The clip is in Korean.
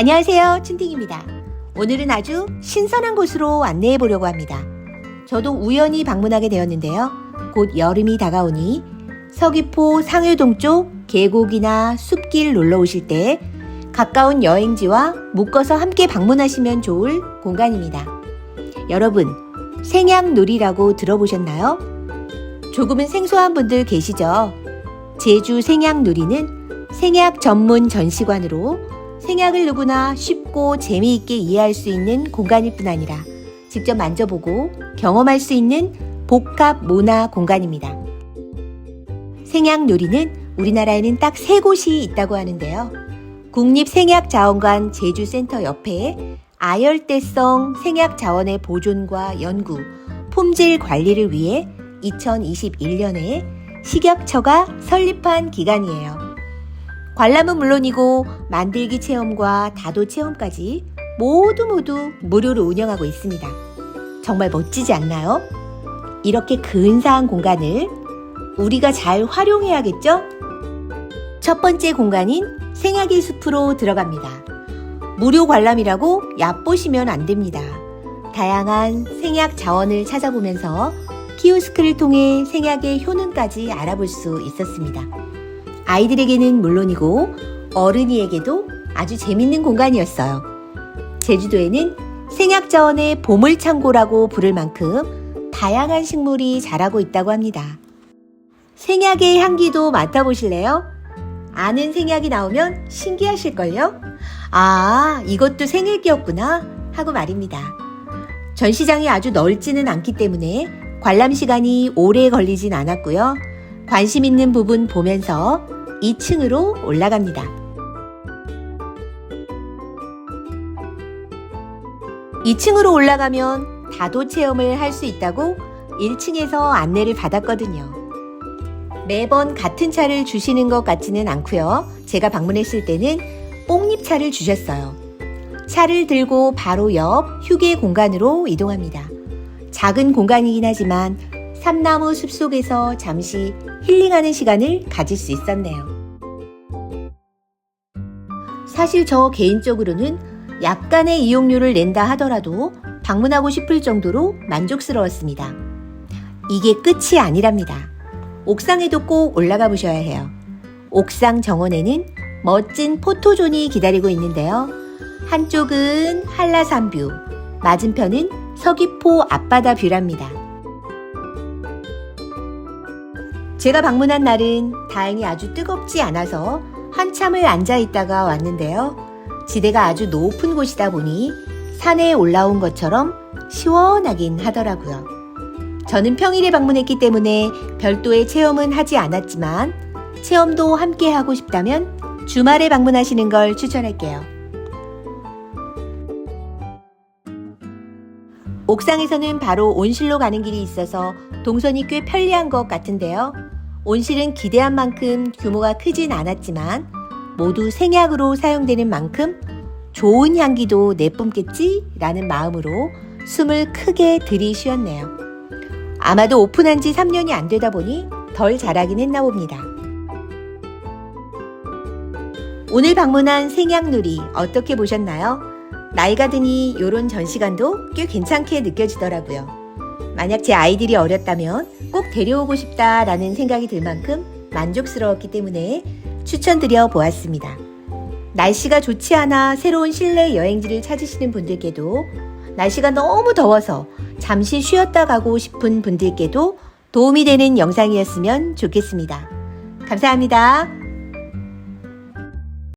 안녕하세요. 춘팅입니다. 오늘은 아주 신선한 곳으로 안내해 보려고 합니다. 저도 우연히 방문하게 되었는데요. 곧 여름이 다가오니 서귀포 상회동 쪽 계곡이나 숲길 놀러 오실 때 가까운 여행지와 묶어서 함께 방문하시면 좋을 공간입니다. 여러분, 생약놀이라고 들어보셨나요? 조금은 생소한 분들 계시죠? 제주 생약놀이는 생약 전문 전시관으로 생약을 누구나 쉽고 재미있게 이해할 수 있는 공간일 뿐 아니라 직접 만져보고 경험할 수 있는 복합 문화 공간입니다. 생약놀이는 우리나라에는 딱 세 곳이 있다고 하는데요. 국립생약자원관 제주센터 옆에 아열대성 생약자원의 보존과 연구, 품질 관리를 위해 2021년에 식약처가 설립한 기관이에요. 관람은 물론이고 만들기 체험과 다도 체험까지 모두 모두 무료로 운영하고 있습니다. 정말 멋지지 않나요? 이렇게 근사한 공간을 우리가 잘 활용해야겠죠? 첫 번째 공간인 생약의 숲으로 들어갑니다. 무료 관람이라고 얕보시면 안 됩니다. 다양한 생약 자원을 찾아보면서 키오스크를 통해 생약의 효능까지 알아볼 수 있었습니다. 아이들에게는 물론이고 어른이에게도 아주 재밌는 공간이었어요. 제주도에는 생약 자원의 보물창고라고 부를 만큼 다양한 식물이 자라고 있다고 합니다. 생약의 향기도 맡아보실래요? 아는 생약이 나오면 신기하실걸요? 아, 이것도 생일기였구나 하고 말입니다. 전시장이 아주 넓지는 않기 때문에 관람 시간이 오래 걸리진 않았고요. 관심 있는 부분 보면서 2층으로 올라갑니다. 2층으로 올라가면 다도 체험을 할 수 있다고 1층에서 안내를 받았거든요. 매번 같은 차를 주시는 것 같지는 않고요. 제가 방문했을 때는 뽕잎차를 주셨어요. 차를 들고 바로 옆 휴게 공간으로 이동합니다. 작은 공간이긴 하지만 삼나무 숲속에서 잠시 힐링하는 시간을 가질 수 있었네요. 사실 저 개인적으로는 약간의 이용료를 낸다 하더라도 방문하고 싶을 정도로 만족스러웠습니다. 이게 끝이 아니랍니다. 옥상에도 꼭 올라가 보셔야 해요. 옥상 정원에는 멋진 포토존이 기다리고 있는데요. 한쪽은 한라산 뷰, 맞은편은 서귀포 앞바다 뷰랍니다. 제가 방문한 날은 다행히 아주 뜨겁지 않아서 한참을 앉아 있다가 왔는데요. 지대가 아주 높은 곳이다 보니 산에 올라온 것처럼 시원하긴 하더라고요. 저는 평일에 방문했기 때문에 별도의 체험은 하지 않았지만 체험도 함께 하고 싶다면 주말에 방문하시는 걸 추천할게요. 옥상에서는 바로 온실로 가는 길이 있어서 동선이 꽤 편리한 것 같은데요. 온실은 기대한 만큼 규모가 크진 않았지만 모두 생약으로 사용되는 만큼 좋은 향기도 내뿜겠지? 라는 마음으로 숨을 크게 들이쉬었네요. 아마도 오픈한 지 3년이 안 되다 보니 덜 자라긴 했나 봅니다. 오늘 방문한 생약놀이 어떻게 보셨나요? 나이가 드니 요런 전시관도 꽤 괜찮게 느껴지더라고요. 만약 제 아이들이 어렸다면 꼭 데려오고 싶다라는 생각이 들 만큼 만족스러웠기 때문에 추천드려 보았습니다. 날씨가 좋지 않아 새로운 실내 여행지를 찾으시는 분들께도 날씨가 너무 더워서 잠시 쉬었다 가고 싶은 분들께도 도움이 되는 영상이었으면 좋겠습니다. 감사합니다.